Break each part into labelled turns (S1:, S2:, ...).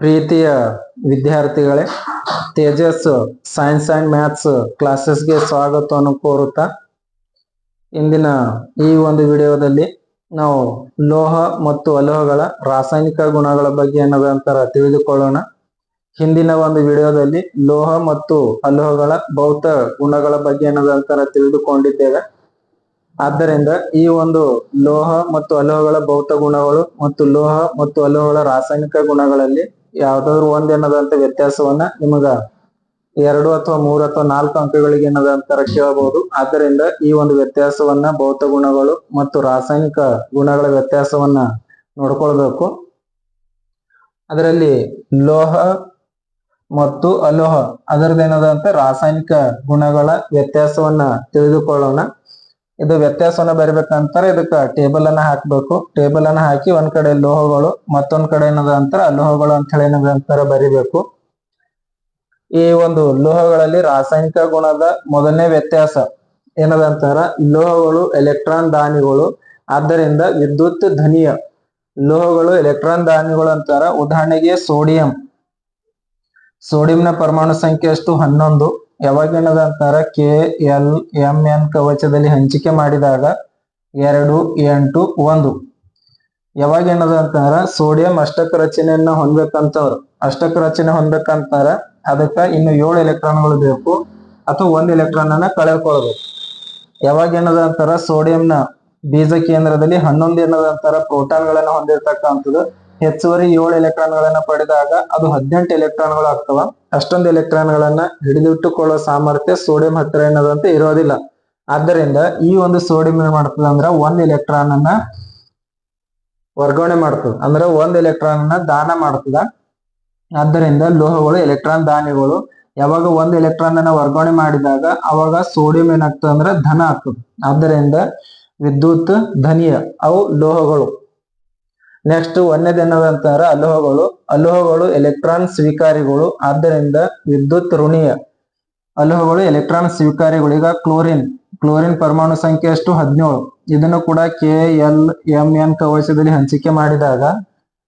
S1: ಪ್ರೀತಿಯ ವಿದ್ಯಾರ್ಥಿಗಳೇ, Tejas science and maths ಕ್ಲಾಸಸ್ಗೆ ಸ್ವಾಗತವನ್ನು ಕೋರುತ್ತಾ ಇಂದಿನ ಈ ಒಂದು ವಿಡಿಯೋದಲ್ಲಿ ನಾವು ಲೋಹ ಮತ್ತು ಅಲೋಹಗಳ ರಾಸಾಯನಿಕ ಗುಣಗಳ ಬಗ್ಗೆ ಅನ್ನೋದಂತರ ತಿಳಿದುಕೊಳ್ಳೋಣ. ಹಿಂದಿನ ಒಂದು ವಿಡಿಯೋದಲ್ಲಿ ಲೋಹ ಮತ್ತು ಅಲೋಹಗಳ ಭೌತ ಗುಣಗಳ ಬಗ್ಗೆ ಅನ್ನೋದಂತರ ತಿಳಿದುಕೊಂಡಿದ್ದೇವೆ. ಆದ್ದರಿಂದ ಈ ಒಂದು ಲೋಹ ಮತ್ತು ಅಲೋಹಗಳ ಭೌತ ಗುಣಗಳು ಮತ್ತು ಲೋಹ ಮತ್ತು ಅಲೋಹಗಳ ರಾಸಾಯನಿಕ ಗುಣಗಳಲ್ಲಿ ಯಾವ್ದಾದ್ರು ಒಂದ್ ಏನದಂತ ವ್ಯತ್ಯಾಸವನ್ನ ನಿಮಗ ಎರಡು ಅಥವಾ ಮೂರು ಅಥವಾ ನಾಲ್ಕು ಅಂಕಗಳಿಗೆ ಅಂತ ಕೇಳಬಹುದು ಆದ್ದರಿಂದ ಈ ಒಂದು ವ್ಯತ್ಯಾಸವನ್ನ ಭೌತ ಗುಣಗಳು ಮತ್ತು ರಾಸಾಯನಿಕ ಗುಣಗಳ ವ್ಯತ್ಯಾಸವನ್ನ ನೋಡ್ಕೊಳ್ಬೇಕು. ಅದರಲ್ಲಿ ಲೋಹ ಮತ್ತು ಅಲೋಹ ಅದರದ್ದೇನದಂತ ರಾಸಾಯನಿಕ ಗುಣಗಳ ವ್ಯತ್ಯಾಸವನ್ನ ತಿಳಿದುಕೊಳ್ಳೋಣ. ಇದು ವ್ಯತ್ಯಾಸವನ್ನ ಬರಿಬೇಕಂತಾರೆ ಇದಕ್ಕ ಟೇಬಲ್ ಅನ್ನ ಹಾಕ್ಬೇಕು. ಟೇಬಲ್ ಅನ್ನ ಹಾಕಿ ಒಂದ್ ಕಡೆ ಲೋಹಗಳು, ಮತ್ತೊಂದ್ ಕಡೆ ಏನದ ಅಂತಾರ? ಲೋಹಗಳು ಅಂತ ಹೇಳಿ ಏನದ ಅಂತಾರ ಬರಿಬೇಕು. ಈ ಒಂದು ಲೋಹಗಳಲ್ಲಿ ರಾಸಾಯನಿಕ ಗುಣದ ಮೊದಲನೇ ವ್ಯತ್ಯಾಸ ಏನದ ಅಂತಾರ? ಲೋಹಗಳು ಎಲೆಕ್ಟ್ರಾನ್ ದಾನಿಗಳು. ಆದ್ದರಿಂದ ವಿದ್ಯುತ್ ಧ್ವನಿಯ ಲೋಹಗಳು ಎಲೆಕ್ಟ್ರಾನ್ ದಾನಿಗಳು ಅಂತಾರ. ಉದಾಹರಣೆಗೆ ಸೋಡಿಯಂ ಸೋಡಿಯಂನ ಪರಮಾಣು ಸಂಖ್ಯೆ ಎಷ್ಟು? ಹನ್ನೊಂದು. ಯಾವಾಗ ಏನದ ಅಂತಾರ ಕೆ ಎಲ್ ಎಂ ಎನ್ ಕವಚದಲ್ಲಿ ಹಂಚಿಕೆ ಮಾಡಿದಾಗ ಎರಡು, ಎಂಟು, ಒಂದು. ಯಾವಾಗ ಏನದ ಸೋಡಿಯಂ ಅಷ್ಟಕ ರಚನೆಯನ್ನ ಹೊಂದ್ಬೇಕಂತವ್ರು. ಅಷ್ಟಕ ರಚನೆ ಹೊಂದ್ಬೇಕಂತಾರ ಅದಕ್ಕ ಇನ್ನು ಏಳು ಎಲೆಕ್ಟ್ರಾನ್ಗಳು ಬೇಕು ಅಥವಾ ಒಂದ್ ಎಲೆಕ್ಟ್ರಾನ್ ಅನ್ನ ಕಳೆದುಕೊಳ್ಬೇಕು. ಯಾವಾಗ ಏನದ ಅಂತಾರ ಸೋಡಿಯಂನ ಬೀಜ ಕೇಂದ್ರದಲ್ಲಿ ಹನ್ನೊಂದು ಏನದ ಅಂತಾರ ಪ್ರೋಟಾನ್ಗಳನ್ನ ಹೊಂದಿರತಕ್ಕಂಥದ್ದು ಹೆಚ್ಚುವರಿ ಏಳು ಎಲೆಕ್ಟ್ರಾನ್ ಗಳನ್ನ ಪಡೆದಾಗ ಅದು ಹದಿನೆಂಟು ಎಲೆಕ್ಟ್ರಾನ್ಗಳು ಆಗ್ತವ. ಅಷ್ಟೊಂದು ಎಲೆಕ್ಟ್ರಾನ್ ಗಳನ್ನ ಹಿಡಿದಿಟ್ಟುಕೊಳ್ಳೋ ಸಾಮರ್ಥ್ಯ ಸೋಡಿಯಂ ಹತ್ತಿರ ಏನದಂತೆ ಇರೋದಿಲ್ಲ. ಆದ್ದರಿಂದ ಈ ಒಂದು ಸೋಡಿಯಂ ಏನ್ ಮಾಡ್ತದ ಅಂದ್ರ ಒಂದ್ ಎಲೆಕ್ಟ್ರಾನ್ ಅನ್ನ ವರ್ಗಾವಣೆ ಮಾಡ್ತದ. ಅಂದ್ರೆ ಒಂದ್ ಎಲೆಕ್ಟ್ರಾನ್ ಅನ್ನ ದಾನ ಮಾಡ್ತದ. ಆದ್ದರಿಂದ ಲೋಹಗಳು, ಎಲೆಕ್ಟ್ರಾನ್ ದಾನಿಗಳು ಯಾವಾಗ ಒಂದ್ ಎಲೆಕ್ಟ್ರಾನ್ ಅನ್ನ ವರ್ಗಾವಣೆ ಮಾಡಿದಾಗ ಅವಾಗ ಸೋಡಿಯಂ ಏನಾಗ್ತದ ಅಂದ್ರ ಧನ ಆಗ್ತದೆ. ಆದ್ದರಿಂದ ವಿದ್ಯುತ್, ಧನಿಯ ಅವು ಲೋಹಗಳು. ನೆಕ್ಸ್ಟ್ ಒಂದೇದ್ ಅಂತಾರ? ಅಲೋಹಗಳು. ಅಲೋಹಗಳು ಎಲೆಕ್ಟ್ರಾನ್ ಸ್ವೀಕಾರಿಗಳು. ಆದ್ದರಿಂದ ವಿದ್ಯುತ್ ಋಣೀಯ ಅಲೋಹಗಳು ಎಲೆಕ್ಟ್ರಾನ್ ಸ್ವೀಕಾರಿಗಳು. ಈಗ ಕ್ಲೋರಿನ್ ಕ್ಲೋರಿನ್ ಪರಮಾಣು ಸಂಖ್ಯೆ ಎಷ್ಟು? ಹದಿನೇಳು. ಇದನ್ನು ಕೂಡ ಕೆ ಎಲ್ ಎಂ ಎನ್ ಕವಚದಲ್ಲಿ ಹಂಚಿಕೆ ಮಾಡಿದಾಗ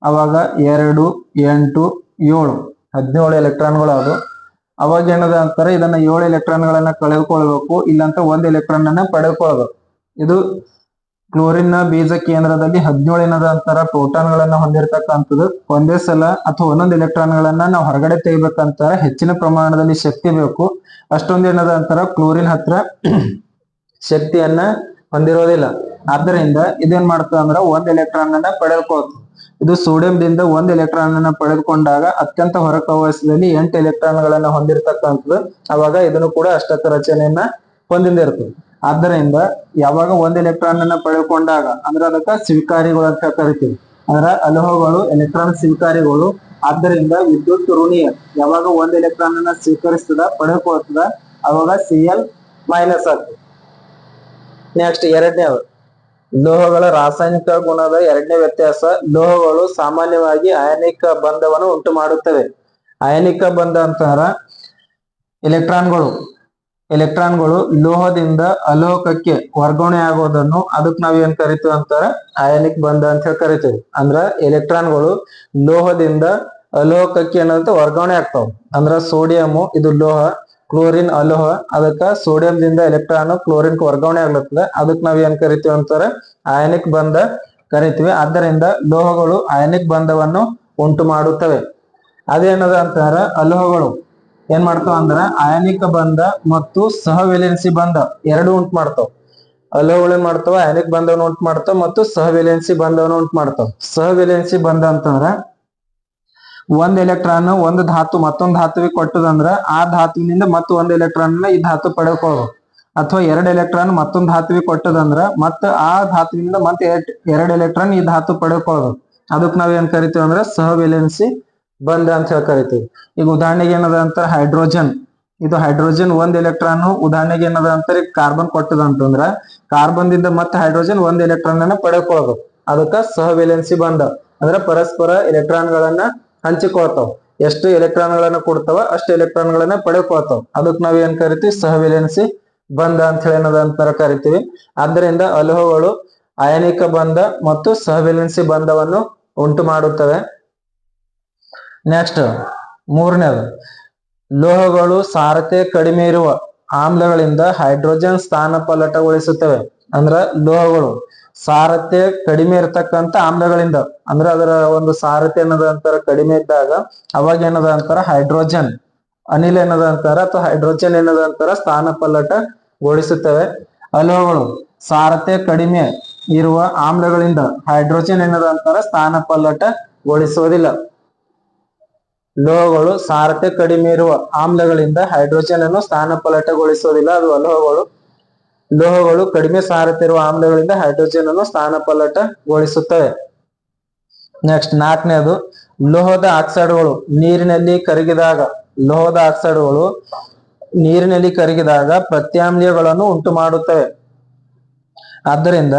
S1: ಅವಾಗ ಎರಡು, ಎಂಟು, ಏಳು. ಹದಿನೇಳು ಎಲೆಕ್ಟ್ರಾನ್ಗಳು ಅದು. ಅವಾಗ ಏನದ ಅಂತಾರೆ? ಇದನ್ನ ಏಳು ಎಲೆಕ್ಟ್ರಾನ್ ಗಳನ್ನ ಕಳೆದುಕೊಳ್ಬೇಕು. ಇಲ್ಲಂತ ಒಂದ್ ಎಲೆಕ್ಟ್ರಾನ್ ಅನ್ನ ಪಡೆದುಕೊಳ್ಬೇಕು. ಇದು ಕ್ಲೋರಿನ್ನ ಬೀಜ ಕೇಂದ್ರದಲ್ಲಿ ಹದಿನೇಳು ಏನದ ಅಂತಾರ ಪ್ರೋಟಾನ್ ಗಳನ್ನ ಹೊಂದಿರತಕ್ಕಂಥದ್ದು. ಒಂದೇ ಸಲ ಅಥವಾ ಒಂದೊಂದು ಎಲೆಕ್ಟ್ರಾನ್ ಗಳನ್ನ ನಾವು ಹೊರಗಡೆ ತೆಗಿಬೇಕಂತ ಹೆಚ್ಚಿನ ಪ್ರಮಾಣದಲ್ಲಿ ಶಕ್ತಿ ಬೇಕು. ಅಷ್ಟೊಂದು ಏನದ ಅಂತಾರ ಕ್ಲೋರಿನ್ ಹತ್ರ ಶಕ್ತಿಯನ್ನ ಹೊಂದಿರೋದಿಲ್ಲ. ಆದ್ದರಿಂದ ಇದೇನ್ ಮಾಡ್ತದೆ ಅಂದ್ರ ಒಂದ್ ಎಲೆಕ್ಟ್ರಾನ್ ಅನ್ನ ಪಡೆದುಕೋದು ಇದು ಸೋಡಿಯಂದಿಂದ ಒಂದ್ ಎಲೆಕ್ಟ್ರಾನ್ ಅನ್ನ ಪಡೆದುಕೊಂಡಾಗ ಅತ್ಯಂತ ಹೊರಕವಚದಲ್ಲಿ ಎಂಟು ಎಲೆಕ್ಟ್ರಾನ್ ಗಳನ್ನ ಹೊಂದಿರತಕ್ಕಂಥದ್ದು. ಅವಾಗ ಇದನ್ನು ಕೂಡ ಅಷ್ಟಕ ರಚನೆಯನ್ನ ಹೊಂದಿರ್ತದೆ ಆದ್ದರಿಂದ ಯಾವಾಗ ಒಂದ್ ಎಲೆಕ್ಟ್ರಾನ್ ಅನ್ನ ಪಡೆದುಕೊಂಡಾಗ, ಅಂದ್ರೆ ಅದಕ್ಕ ಸ್ವೀಕಾರಿಗಳು ಅಂತ ಕರಿತೀವಿ. ಅಂದ್ರ ಅಲೋಹಗಳು ಎಲೆಕ್ಟ್ರಾನ್ ಸ್ವೀಕಾರಿಗಳು. ಆದ್ದರಿಂದ ವಿದ್ಯುತ್ ಋಣಿಯ ಯಾವಾಗ ಒಂದ್ ಎಲೆಕ್ಟ್ರಾನ್ ಅನ್ನ ಸ್ವೀಕರಿಸ್ತದ ಪಡೆದುಕೊಳ್ತದ ಅವಾಗ ಸಿ ಎಲ್ ಮೈನಸ್ ಆಗ್ತದೆ. ನೆಕ್ಸ್ಟ್ ಎರಡನೇದು. ಲೋಹಗಳ ರಾಸಾಯನಿಕ ಗುಣದ ಎರಡನೇ ವ್ಯತ್ಯಾಸ, ಲೋಹಗಳು ಸಾಮಾನ್ಯವಾಗಿ ಅಯನಿಕ ಬಂಧವನ್ನು ಉಂಟು ಮಾಡುತ್ತವೆ ಅಯನಿಕ ಬಂಧ ಅಂತಾರ ಎಲೆಕ್ಟ್ರಾನ್ಗಳು ಎಲೆಕ್ಟ್ರಾನ್ಗಳು ಲೋಹದಿಂದ ಅಲೋಹಕಕ್ಕೆ ವರ್ಗಾವಣೆ ಆಗೋದನ್ನು ಅದಕ್ಕೆ ನಾವ್ ಏನ್ ಕರಿತೀವಿ ಅಂತಾರ? ಅಯಾನಿಕ್ ಬಂಧ ಅಂತ ಹೇಳಿ ಕರಿತೀವಿ. ಅಂದ್ರ ಎಲೆಕ್ಟ್ರಾನ್ಗಳು ಲೋಹದಿಂದ ಅಲೋಹಕಕ್ಕೆ ಏನಂತ ವರ್ಗಾವಣೆ ಆಗ್ತಾವ. ಅಂದ್ರ ಸೋಡಿಯಂ, ಇದು ಲೋಹ, ಕ್ಲೋರಿನ್ ಅಲೋಹ, ಅದಕ್ಕ ಸೋಡಿಯಂದಿಂದ ಎಲೆಕ್ಟ್ರಾನ್ ಕ್ಲೋರಿನ್ ವರ್ಗಾವಣೆ ಆಗ್ಲತ್ತದ. ಅದಕ್ಕೆ ನಾವ್ ಏನ್ ಕರಿತೀವಿ ಅಂತಾರ? ಅಯಾನಿಕ್ ಬಂಧ ಕರಿತೀವಿ. ಆದ್ದರಿಂದ ಲೋಹಗಳು ಅಯಾನಿಕ್ ಬಂಧವನ್ನು ಉಂಟು ಮಾಡುತ್ತವೆ ಅದೇನದ ಅಂತಾರ? ಅಲೋಹಗಳು. ಏನ್ ಮಾಡ್ತಾವ ಅಂದ್ರ ಅಯಾನಿಕ ಬಂಧ ಮತ್ತು ಸಹ ವೇಲೆನ್ಸಿ ಬಂಧ ಎರಡು ಉಂಟು ಮಾಡ್ತಾವ. ಅಲೋಗಳು ಏನ್ ಮಾಡ್ತಾವ, ಅಯಾನಿಕ್ ಬಂದವನು ಉಂಟು ಮಾಡ್ತಾವ ಮತ್ತು ಸಹ ಸಹವೆಲೆನ್ಸಿ ಬಂದವನು ಉಂಟು ಮಾಡ್ತಾವ. ಸಹವೆಲೆನ್ಸಿ ಬಂಧ ಅಂತಂದ್ರ ಒಂದ್ ಎಲೆಕ್ಟ್ರಾನ್, ಒಂದ್ ಧಾತು, ಮತ್ತೊಂದು ಧಾತುವಿಗೆ ಕೊಟ್ಟದಂದ್ರ ಆ ಧಾತುವಿನಿಂದ ಮತ್ತ ಒಂದ್ ಎಲೆಕ್ಟ್ರಾನ್ ಈ ಧಾತು ಪಡೆದುಕೊಳ್ಳಬಹುದು ಅಥವಾ ಎರಡ್ ಎಲೆಕ್ಟ್ರಾನ್ ಮತ್ತೊಂದ್ ಧಾತುವಿಗೆ ಕೊಟ್ಟದಂದ್ರ ಮತ್ತ ಆ ಧಾತುವಿನಿಂದ ಮತ್ತೆ ಎರಡ್ ಎಲೆಕ್ಟ್ರಾನ್ ಈ ಧಾತು ಪಡೆದುಕೊಳ್ಳಬಹುದು ಅದಕ್ಕೆ ನಾವೇನ್ ಕರಿತೀವಿ ಅಂದ್ರೆ ಸಹವೆಲೆನ್ಸಿ ಬಂಧ ಅಂತ ಹೇಳಿ ಕರಿತೀವಿ ಈಗ ಉದಾಹರಣೆಗೆ ಏನದ ಅಂತಾರ ಹೈಡ್ರೋಜನ್. ಇದು ಹೈಡ್ರೋಜನ್ ಒಂದ್ ಎಲೆಕ್ಟ್ರಾನ್, ಉದಾಹರಣೆಗೆ ಏನದ ಅಂತಾರೆ ಕಾರ್ಬನ್ ಕೊಟ್ಟದ ಅಂತಂದ್ರ ಕಾರ್ಬನ್ ದಿಂದ ಮತ್ತೆ ಹೈಡ್ರೋಜನ್ ಒಂದ್ ಎಲೆಕ್ಟ್ರಾನ್ ಅನ್ನ ಪಡೆದುಕೊಳ್ಳೋದು. ಅದಕ್ಕ ಸಹವೆಲೆನ್ಸಿ ಬಂಧ ಅಂದ್ರೆ ಪರಸ್ಪರ ಎಲೆಕ್ಟ್ರಾನ್ ಗಳನ್ನ ಹಂಚಿಕೊಳ್ತಾವ. ಎಷ್ಟು ಎಲೆಕ್ಟ್ರಾನ್ ಗಳನ್ನ ಕೊಡ್ತಾವ, ಅಷ್ಟು ಎಲೆಕ್ಟ್ರಾನ್ ಗಳನ್ನ ಅದಕ್ಕೆ ನಾವ್ ಏನ್ ಕರಿತೀವಿ? ಸಹವೆಲೆನ್ಸಿ ಬಂಧ ಅಂತ ಹೇಳಿ ಏನದ ಅಂತಾರ ಕರಿತೀವಿ. ಆದ್ದರಿಂದ ಅಲೋಹಗಳು ಅಯನಿಕ ಬಂಧ ಮತ್ತು ಸಹವೆಲೆನ್ಸಿ ಬಂಧವನ್ನು ಉಂಟು ಮಾಡುತ್ತವೆ ನೆಕ್ಸ್ಟ್ ಮೂರನೇದು, ಲೋಹಗಳು ಸಾರತೆ ಕಡಿಮೆ ಇರುವ ಆಮ್ಲಗಳಿಂದ ಹೈಡ್ರೋಜನ್ ಸ್ಥಾನ ಪಲಟಗೊಳಿಸುತ್ತವೆ ಅಂದ್ರ ಲೋಹಗಳು ಸಾರತೆ ಕಡಿಮೆ ಇರತಕ್ಕಂತ ಆಮ್ಲಗಳಿಂದ, ಅಂದ್ರ ಅದರ ಒಂದು ಸಾರತೆ ಅನ್ನೋದ ಅಂತಾರ? ಕಡಿಮೆ ಇದ್ದಾಗ ಅವಾಗ ಏನದ ಅಂತಾರ? ಹೈಡ್ರೋಜನ್. ಅನಿಲ ಏನದ ಅಂತಾರ? ಅಥವಾ ಹೈಡ್ರೋಜನ್ ಏನದ ಅಂತಾರ? ಸ್ಥಾನ ಪಲ್ಲಟಗೊಳಿಸುತ್ತವೆ. ಅಲೋಹಗಳು ಸಾರತೆ ಕಡಿಮೆ ಇರುವ ಆಮ್ಲಗಳಿಂದ ಹೈಡ್ರೋಜನ್ ಏನದ ಅಂತಾರ? ಸ್ಥಾನ ಪಲ್ಲಟಗೊಳಿಸುವುದಿಲ್ಲ. ಲೋಹಗಳು ಸಾರತೆ ಕಡಿಮೆ ಇರುವ ಆಮ್ಲಗಳಿಂದ ಹೈಡ್ರೋಜನ್ ಅನ್ನು ಸ್ಥಾನ ಪಲ್ಲಟಗೊಳಿಸುವುದಿಲ್ಲ ಅದು ಅಲೋಹಗಳು ಲೋಹಗಳು ಕಡಿಮೆ ಸಾರತೆ ಇರುವ ಆಮ್ಲಗಳಿಂದ ಹೈಡ್ರೋಜನ್ ಅನ್ನು ಸ್ಥಾನ ಪಲ್ಲಟಗೊಳಿಸುತ್ತವೆ ನೆಕ್ಸ್ಟ್ ನಾಲ್ಕನೇದು, ಲೋಹದ ಆಕ್ಸೈಡ್ಗಳು ನೀರಿನಲ್ಲಿ ಕರಗಿದಾಗ, ಲೋಹದ ಆಕ್ಸೈಡ್ಗಳು ನೀರಿನಲ್ಲಿ ಕರಗಿದಾಗ ಪ್ರತ್ಯಾಮ್ಲಗಳನ್ನು ಉಂಟು ಮಾಡುತ್ತವೆ ಆದ್ದರಿಂದ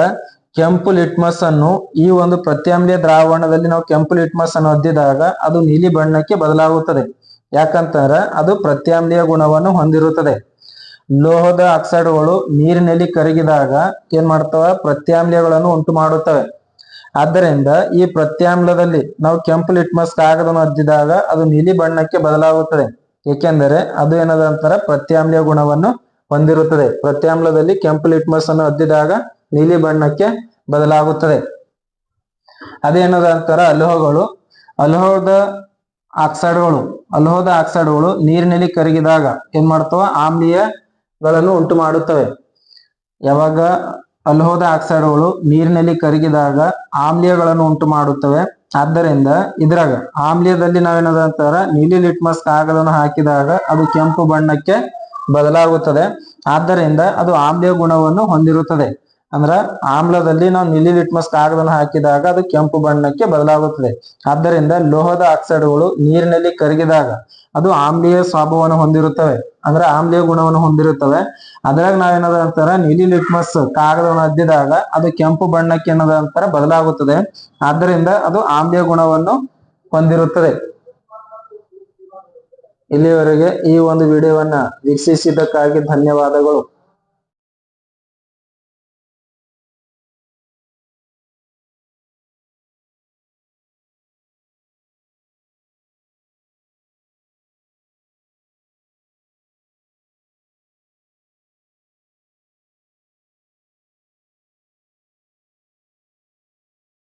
S1: ಕೆಂಪು ಲಿಟ್ಮಸ್ ಅನ್ನು ಈ ಒಂದು ಪ್ರತ್ಯಾಮ್ಲೀಯ ದ್ರಾವಣದಲ್ಲಿ ನಾವು ಕೆಂಪು ಲಿಟ್ಮಸ್ ಅನ್ನು ಅದ್ದಿದಾಗ ಅದು ನೀಲಿ ಬಣ್ಣಕ್ಕೆ ಬದಲಾಗುತ್ತದೆ. ಯಾಕಂತಂದ್ರೆ ಅದು ಪ್ರತ್ಯಾಮ್ಲೀಯ ಗುಣವನ್ನು ಹೊಂದಿರುತ್ತದೆ. ಲೋಹದ ಆಕ್ಸೈಡ್ಗಳು ನೀರಿನಲ್ಲಿ ಕರಗಿದಾಗ ಏನ್ ಮಾಡ್ತವೆ? ಪ್ರತ್ಯಾಮ್ಲಗಳನ್ನು ಉಂಟು ಮಾಡುತ್ತವೆ. ಆದ್ದರಿಂದ ಈ ಪ್ರತ್ಯಾಮ್ಲದಲ್ಲಿ ನಾವು ಕೆಂಪು ಲಿಟ್ಮಸ್ ಕಾಗದವನ್ನು ಅದ್ದಿದಾಗ ಅದು ನೀಲಿ ಬಣ್ಣಕ್ಕೆ ಬದಲಾಗುತ್ತದೆ. ಏಕೆಂದರೆ ಅದು ಏನದ ಅಂತಾರ ಪ್ರತ್ಯಾಮ್ಲೀಯ ಗುಣವನ್ನು ಹೊಂದಿರುತ್ತದೆ. ಪ್ರತ್ಯಾಮ್ಲದಲ್ಲಿ ಕೆಂಪು ಲಿಟ್ಮಸ್ ಅನ್ನು ಅದ್ದಿದಾಗ ನೀಲಿ ಬಣ್ಣಕ್ಕೆ ಬದಲಾಗುತ್ತದೆ. ಅದೇನದ ಅಂತಾರ? ಅಲೋಹಗಳು. ಅಲೋಹದ ಆಕ್ಸೈಡ್ಗಳು. ಅಲೋಹದ ಆಕ್ಸೈಡ್ಗಳು ನೀರಿನಲ್ಲಿ ಕರಗಿದಾಗ ಏನ್ ಮಾಡ್ತವ? ಆಮ್ಲೀಯಗಳನ್ನು ಉಂಟು ಮಾಡುತ್ತವೆ ಯಾವಾಗ? ಅಲೋಹದ ಆಕ್ಸೈಡ್ಗಳು ನೀರಿನಲ್ಲಿ ಕರಗಿದಾಗ ಆಮ್ಲೀಯಗಳನ್ನು ಉಂಟು ಮಾಡುತ್ತವೆ ಆದ್ದರಿಂದ ಇದ್ರಾಗ ಆಮ್ಲೀಯದಲ್ಲಿ ನಾವೇನದ ಅಂತಾರ? ನೀಲಿ ಲಿಟ್ಮಸ್ ಕಾಗದವನ್ನು ಹಾಕಿದಾಗ ಅದು ಕೆಂಪು ಬಣ್ಣಕ್ಕೆ ಬದಲಾಗುತ್ತದೆ. ಆದ್ದರಿಂದ ಅದು ಆಮ್ಲೀಯ ಗುಣವನ್ನು ಹೊಂದಿರುತ್ತದೆ. ಅಂದ್ರ ಆಮ್ಲದಲ್ಲಿ ನಾವು ನೀಲಿ ಲಿಟ್ಮಸ್ ಕಾಗದವನ್ನು ಹಾಕಿದಾಗ ಅದು ಕೆಂಪು ಬಣ್ಣಕ್ಕೆ ಬದಲಾಗುತ್ತದೆ. ಆದ್ದರಿಂದ ಲೋಹದ ಆಕ್ಸೈಡ್ಗಳು ನೀರಿನಲ್ಲಿ ಕರಗಿದಾಗ ಅದು ಆಮ್ಲೀಯ ಸ್ವಭಾವವನ್ನು ಹೊಂದಿರುತ್ತವೆ. ಅಂದ್ರೆ ಆಮ್ಲೀಯ ಗುಣವನ್ನು ಹೊಂದಿರುತ್ತವೆ. ಅದ್ರಾಗ ನಾವೇನದ ಅಂತಾರ? ನೀಲಿ ಲಿಟ್ಮಸ್ ಕಾಗದವನ್ನು ಅದ್ದಿದಾಗ ಅದು ಕೆಂಪು ಬಣ್ಣಕ್ಕೆ ಏನದ ಅಂತಾರ? ಬದಲಾಗುತ್ತದೆ. ಆದ್ದರಿಂದ ಅದು ಆಮ್ಲೀಯ ಗುಣವನ್ನು ಹೊಂದಿರುತ್ತದೆ. ಇಲ್ಲಿವರೆಗೆ ಈ ಒಂದು ವಿಡಿಯೋವನ್ನ ವೀಕ್ಷಿಸಿದ್ದಕ್ಕಾಗಿ ಧನ್ಯವಾದಗಳು.